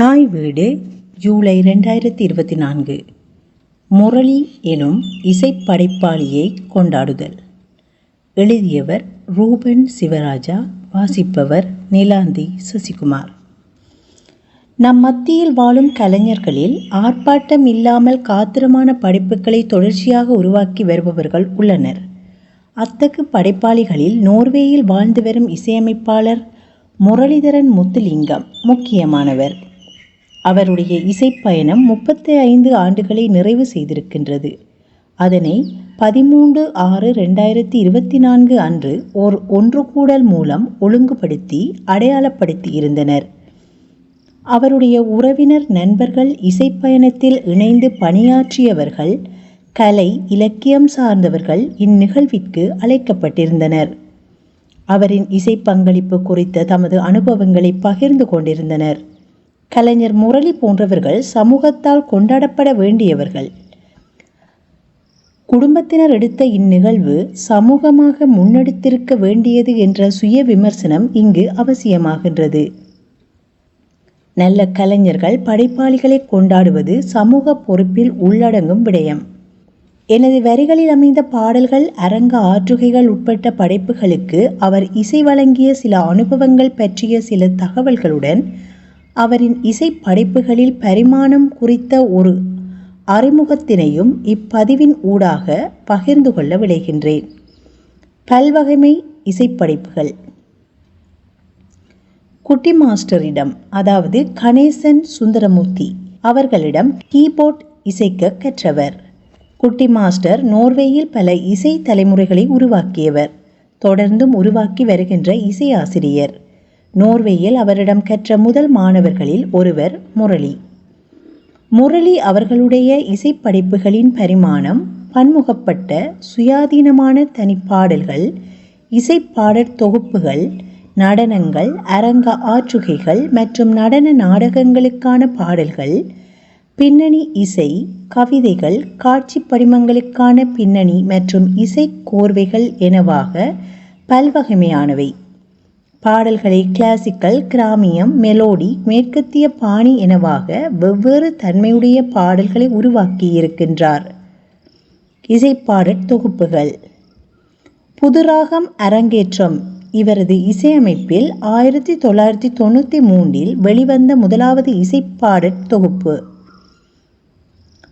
தாய் வீடு ஜூலை ரெண்டாயிரத்தி இருபத்தி நான்கு முரளி எனும் இசைப்படைப்பாளியை கொண்டாடுதல். எழுதியவர் ரூபன் சிவராஜா வாசிப்பவர் நிலாந்தி சசிகுமார். நம் மத்தியில் வாழும் கலைஞர்களில் ஆர்ப்பாட்டம் இல்லாமல் காத்திரமான படைப்புகளை தொடர்ச்சியாக உருவாக்கி வருபவர்கள் உள்ளனர். அத்தகு படைப்பாளிகளில் நோர்வேயில் வாழ்ந்து வரும் இசையமைப்பாளர் முரளிதரன் முத்துலிங்கம் முக்கியமானவர். அவருடைய இசைப்பயணம் முப்பத்தி ஐந்து ஆண்டுகளை நிறைவு செய்திருக்கின்றது. அதனை பதிமூன்று ஆறு ரெண்டாயிரத்தி இருபத்தி நான்கு அன்று ஓர் ஒன்று கூடல் மூலம் ஒழுங்குபடுத்தி அடையாளப்படுத்தி இருந்தனர். அவருடைய உறவினர் நண்பர்கள் இசைப்பயணத்தில் இணைந்து பணியாற்றியவர்கள் கலை இலக்கியம் சார்ந்தவர்கள் இந்நிகழ்விற்கு அழைக்கப்பட்டிருந்தனர். அவரின் இசை பங்களிப்பு குறித்த தமது அனுபவங்களை பகிர்ந்து கொண்டிருந்தனர். கலைஞர் முரளி போன்றவர்கள் சமூகத்தால் கொண்டாடப்பட வேண்டியவர்கள். குடும்பத்தினர் எடுத்த இந்நிகழ்வு சமூகமாக முன்னெடுத்திருக்க வேண்டியது என்ற சுய விமர்சனம் இங்கு அவசியமாகின்றது. நல்ல கலைஞர்கள் படைப்பாளிகளை கொண்டாடுவது சமூக பொறுப்பில் உள்ளடங்கும் விடயம். எனது வரிகளில் அமைந்த பாடல்கள் அரங்க ஆற்றுகைகள் உட்பட்ட படைப்புகளுக்கு அவர் இசை வழங்கிய சில அனுபவங்கள் பற்றிய சில தகவல்களுடன் அவரின் இசை படைப்புகளில் பரிமாணம் குறித்த ஒரு அறிமுகத்தினையும் இப்பதிவின் ஊடாக பகிர்ந்து கொள்ள விளைகின்றேன். பல்வகைமை இசைப்படைப்புகள். குட்டி மாஸ்டரிடம் அதாவது கணேசன் சுந்தரமூர்த்தி அவர்களிடம் கீபோர்ட் இசைக்க கற்றவர். குட்டி மாஸ்டர் நோர்வேயில் பல இசை தலைமுறைகளை உருவாக்கியவர். தொடர்ந்தும் உருவாக்கி வருகின்ற இசை ஆசிரியர் நோர்வேயில் அவரிடம் கற்ற முதல் மாணவர்களில் ஒருவர் முரளி. முரளி அவர்களுடைய இசைப்படைப்புகளின் பரிமாணம் பன்முகப்பட்ட சுயாதீனமான தனிப்பாடல்கள் இசைப்பாடற் தொகுப்புகள் நடனங்கள் அரங்க ஆற்றுகைகள் மற்றும் நடன நாடகங்களுக்கான பாடல்கள் பின்னணி இசை கவிதைகள் காட்சி படிமங்களுக்கான பின்னணி மற்றும் இசை கோர்வைகள் எனவாக பல்வகைமையானவை. பாடல்களை கிளாசிக்கல் கிராமியம் மெலோடி மேற்கத்திய பாணி எனவாக வெவ்வேறு தன்மையுடைய பாடல்களை உருவாக்கியிருக்கின்றார். இசைப்பாடற் தொகுப்புகள். புதுராகம் அரங்கேற்றம். இவரது இசையமைப்பில் ஆயிரத்தி தொள்ளாயிரத்தி தொண்ணூற்றி மூன்றில் வெளிவந்த முதலாவது இசைப்பாடற் தொகுப்பு.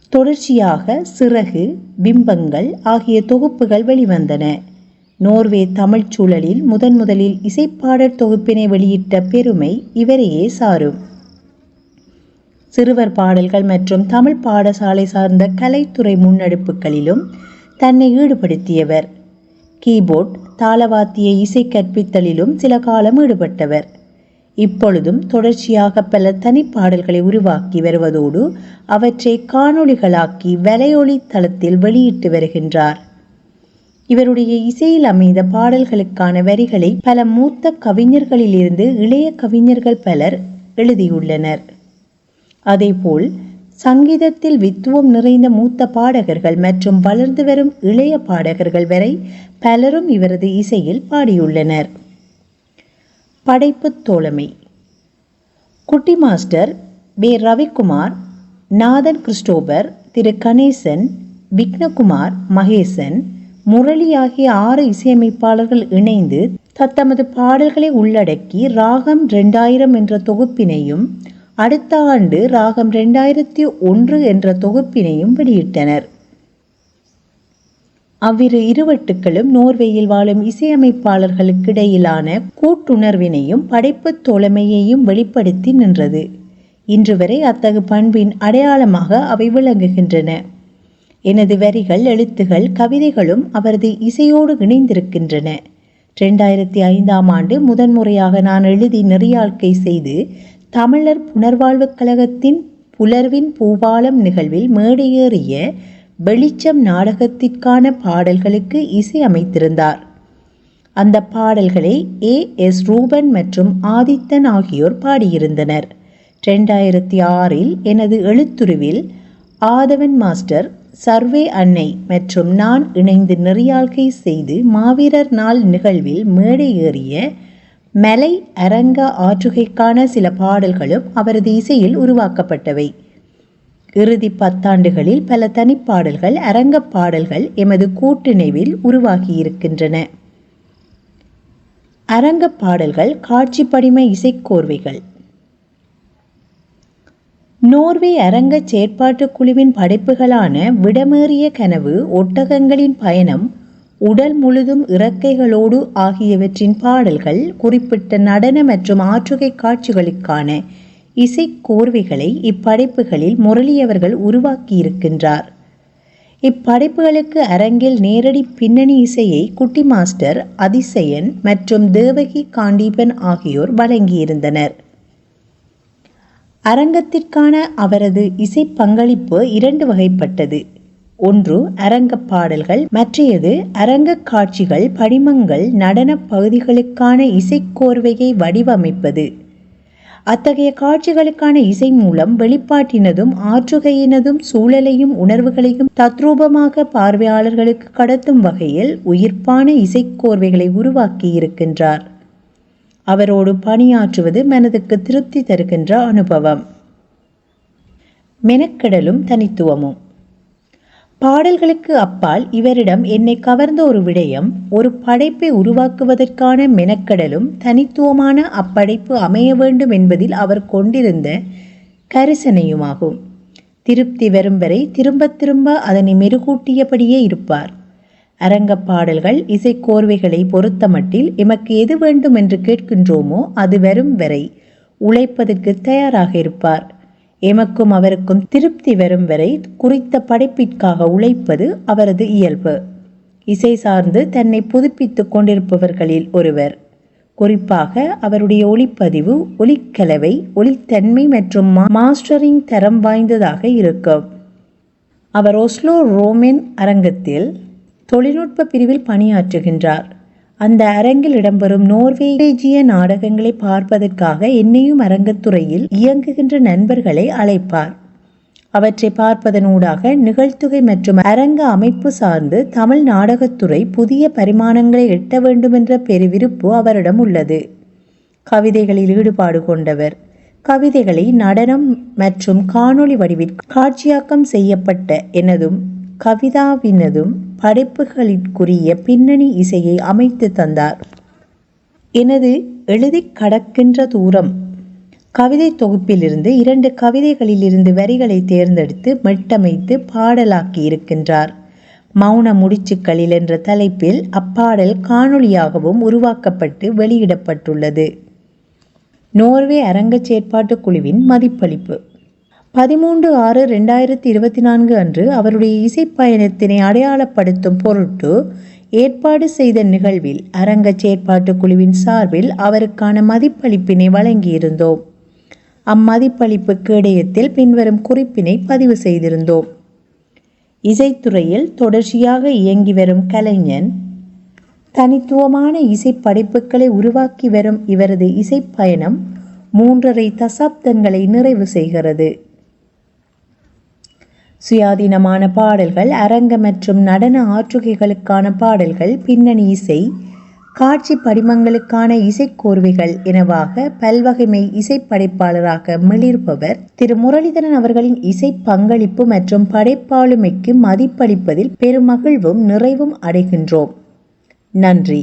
தொடர்ச்சியாக சிறகு பிம்பங்கள் ஆகிய தொகுப்புகள் வெளிவந்தன. நோர்வே தமிழ்ச் சூழலில் முதன் முதலில் இசைப்பாடல் தொகுப்பினை வெளியிட்ட பெருமை இவரையே சாரும். சிறுவர் பாடல்கள் மற்றும் தமிழ் பாடசாலை சார்ந்த கலைத்துறை முன்னெடுப்புகளிலும் தன்னை ஈடுபடுத்தியவர். கீபோர்ட் தாளவாத்திய இசை கற்பித்தலிலும் சில காலம் ஈடுபட்டவர். இப்பொழுதும் தொடர்ச்சியாக பல தனிப்பாடல்களை உருவாக்கி வருவதோடு அவற்றை காணொளிகளாக்கி வலையொலி தளத்தில் வெளியிட்டு வருகின்றார். இவருடைய இசையில் அமைந்த பாடல்களுக்கான வரிகளை பல மூத்த கவிஞர்களிலிருந்து இளைய கவிஞர்கள் பலர் எழுதியுள்ளனர். அதேபோல் சங்கீதத்தில் வித்துவம் நிறைந்த மூத்த பாடகர்கள் மற்றும் வளர்ந்து வரும் இளைய பாடகர்கள் வரை பலரும் இவரது இசையில் பாடியுள்ளனர். படைப்பு தோழமை. குட்டி மாஸ்டர் பே ரவிக்குமார் நாதன் கிறிஸ்டோபர் திரு. கணேசன் விக்னகுமார் மகேசன் முரளி ஆகிய ஆறு இசையமைப்பாளர்கள் இணைந்து தத்தமது பாடல்களை உள்ளடக்கி ராகம் ரெண்டாயிரம் என்ற தொகுப்பினையும் அடுத்த ஆண்டு ராகம் ரெண்டாயிரத்தி ஒன்று என்ற தொகுப்பினையும் வெளியிட்டனர். அவ்விரு இருவட்டுக்களும் நோர்வேயில் வாழும் இசையமைப்பாளர்களுக்கிடையிலான கூட்டுணர்வினையும் படைப்பு தோழமையையும் வெளிப்படுத்தி நின்றது. இன்று வரை அத்தகு பண்பின் அடையாளமாக அவை விளங்குகின்றன. எனது வரிகள் எழுத்துகள் கவிதைகளும் அவரது இசையோடு இணைந்திருக்கின்றன. ரெண்டாயிரத்தி ஐந்தாம் ஆண்டு முதன்முறையாக நான் எழுதி நெறியாழ்க்கை செய்து தமிழர் புனர்வாழ்வுக் கழகத்தின் புலர்வின் பூபாலம் நிகழ்வில் மேடையேறிய வெளிச்சம் நாடகத்திற்கான பாடல்களுக்கு இசை அமைத்திருந்தார். அந்த பாடல்களை ஏ. எஸ். ரூபன் மற்றும் ஆதித்தன் ஆகியோர் பாடியிருந்தனர். ரெண்டாயிரத்தி ஆறில் எனது எழுத்துருவில் ஆதவன் மாஸ்டர் சர்வே அன்னை மற்றும் நான் இணைந்து நெறியாழ்கை செய்து மாவீரர் நாள் நிகழ்வில் மேடை ஏறிய மலை அரங்க ஆற்றுகைக்கான சில பாடல்களும் அவரது இசையில் உருவாக்கப்பட்டவை. இறுதி பத்தாண்டுகளில் பல தனிப்பாடல்கள் அரங்கப் பாடல்கள் எமது கூட்டிணைவில் உருவாகியிருக்கின்றன. அரங்கப் பாடல்கள் காட்சி படிம இசைக்கோர்வைகள் நோர்வே அரங்கச் செயற்பாட்டுக் குழுவின் படைப்புகளான விடமேறிய கனவு ஒட்டகங்களின் பயணம் உடல் முழுதும் இறக்கைகளோடு ஆகியவற்றின் பாடல்கள் குறிப்பிட்ட நடன மற்றும் ஆற்றுகை காட்சிகளுக்கான இசைக்கோர்வைகளை இப்படைப்புகளில் முரளியவர்கள் உருவாக்கியிருக்கின்றார். இப்படைப்புகளுக்கு அரங்கில் நேரடி பின்னணி இசையை குட்டி மாஸ்டர் அதிசயன் மற்றும் தேவகி காண்டீபன் ஆகியோர் வழங்கியிருந்தனர். அரங்கத்திற்கான அவரது இசை பங்களிப்பு இரண்டு வகைப்பட்டது. ஒன்று அரங்க பாடல்கள். மற்றையது அரங்க காட்சிகள் படிமங்கள் நடனப் பகுதிகளுக்கான இசைக்கோர்வையை வடிவமைப்பது. அத்தகைய காட்சிகளுக்கான இசை மூலம் வெளிப்பாட்டினதும் ஆற்றுகையினதும் சூழலையும் உணர்வுகளையும் தத்ரூபமாக பார்வையாளர்களுக்கு கடத்தும் வகையில் உயிர்ப்பான இசைக்கோர்வைகளை உருவாக்கியிருக்கின்றார். அவரோடு பணியாற்றுவது மனதுக்கு திருப்தி தருகின்ற அனுபவம். மெனக்கடலும் தனித்துவமும். பாடல்களுக்கு அப்பால் இவரிடம் என்னை கவர்ந்த ஒரு விடயம் ஒரு படைப்பை உருவாக்குவதற்கான மெனக்கடலும் தனித்துவமான அப்படைப்பு அமைய வேண்டும் என்பதில் அவர் கொண்டிருந்த கரிசனையுமாகும். திருப்தி வரும் வரை திரும்ப திரும்ப அதனை மெருகூட்டியபடியே இருப்பார். அரங்கப்பாடல்கள் இசைக்கோர்வைகளை பொறுத்தமட்டில் எமக்கு எது வேண்டும் என்று கேட்கின்றோமோ அது வரும் வரை உழைப்பதற்கு தயாராக இருப்பார். எமக்கும் அவருக்கும் திருப்தி வரும் வரை குறித்த படைப்பிற்காக உழைப்பது அவரது இயல்பு. இசை சார்ந்து தன்னை புதுப்பித்துக் கொண்டிருப்பவர்களில் ஒருவர். குறிப்பாக அவருடைய ஒளிப்பதிவு ஒலிக்கலவை ஒளித்தன்மை மற்றும் மாஸ்டரிங் தரம் வாய்ந்ததாக இருக்கும். அவர் ஒஸ்லோ ரோமென் அரங்கத்தில் தொழில்நுட்ப பிரிவில் பணியாற்றுகின்றார். அந்த அரங்கில் இடம்பெறும் நோர்வேஜிய நாடகங்களை பார்ப்பதற்காக என்னையும் அரங்கத்துறையில் இயங்குகின்ற நண்பர்களை அழைப்பார். அவற்றை பார்ப்பதனூடாக நிகழ்த்துகை மற்றும் அரங்க அமைப்பு சார்ந்து தமிழ் நாடகத்துறை புதிய பரிமாணங்களை எட்ட வேண்டுமென்ற பெருவிருப்பு அவரிடம் உள்ளது. கவிதைகளில் ஈடுபாடு கொண்டவர். கவிதைகளை நடனம் மற்றும் காணொளி வடிவில் காட்சியாக்கம் செய்யப்பட்ட எனதும் கவிதாவினதும் படைப்புகளிற்குரிய பின்னணி இசையை அமைத்து தந்தார். எனது எழுதி கடக்கின்ற தூரம். கவிதை தொகுப்பிலிருந்து இரண்டு கவிதைகளிலிருந்து வரிகளை தேர்ந்தெடுத்து மெட்டமைத்து பாடலாக்கி இருக்கின்றார். மௌன முடிச்சுக்களில் என்ற தலைப்பில் அப்பாடல் காணொளியாகவும் உருவாக்கப்பட்டு வெளியிடப்பட்டுள்ளது. நோர்வே அரங்கச் செயற்பாட்டுக் குழுவின் மதிப்பளிப்பு. பதிமூன்று ஆறு ரெண்டாயிரத்தி இருபத்தி நான்கு அன்று அவருடைய இசைப்பயணத்தினை அடையாளப்படுத்தும் பொருட்டு ஏற்பாடு செய்த நிகழ்வில் அரங்க செயற்பாட்டுக் குழுவின் சார்பில் அவருக்கான மதிப்பளிப்பினை வழங்கியிருந்தோம். அம்மதிப்பளிப்பு கேடயத்தில் பின்வரும் குறிப்பினை பதிவு செய்திருந்தோம். இசைத்துறையில் தொடர்ச்சியாக இயங்கி வரும் கலைஞன் தனித்துவமான இசை படைப்புகளை உருவாக்கி வரும் இவரது இசைப்பயணம் மூன்றரை தசாப்தங்களை நிறைவு செய்கிறது. சுயாதீனமான பாடல்கள் அரங்க மற்றும் நடன ஆற்றுகைகளுக்கான பாடல்கள் பின்னணி இசை காட்சி படிமங்களுக்கான இசைக்கோர்வைகள் எனவாக பல்வகைமை இசைப்படைப்பாளராக மிளிர்பவர் திரு முரளிதரன் அவர்களின் இசை பங்களிப்பு மற்றும் படைப்பாளுமைக்கு மதிப்பளிப்பதில் பெருமகிழ்வும் நிறைவும் அடைகின்றோம். நன்றி.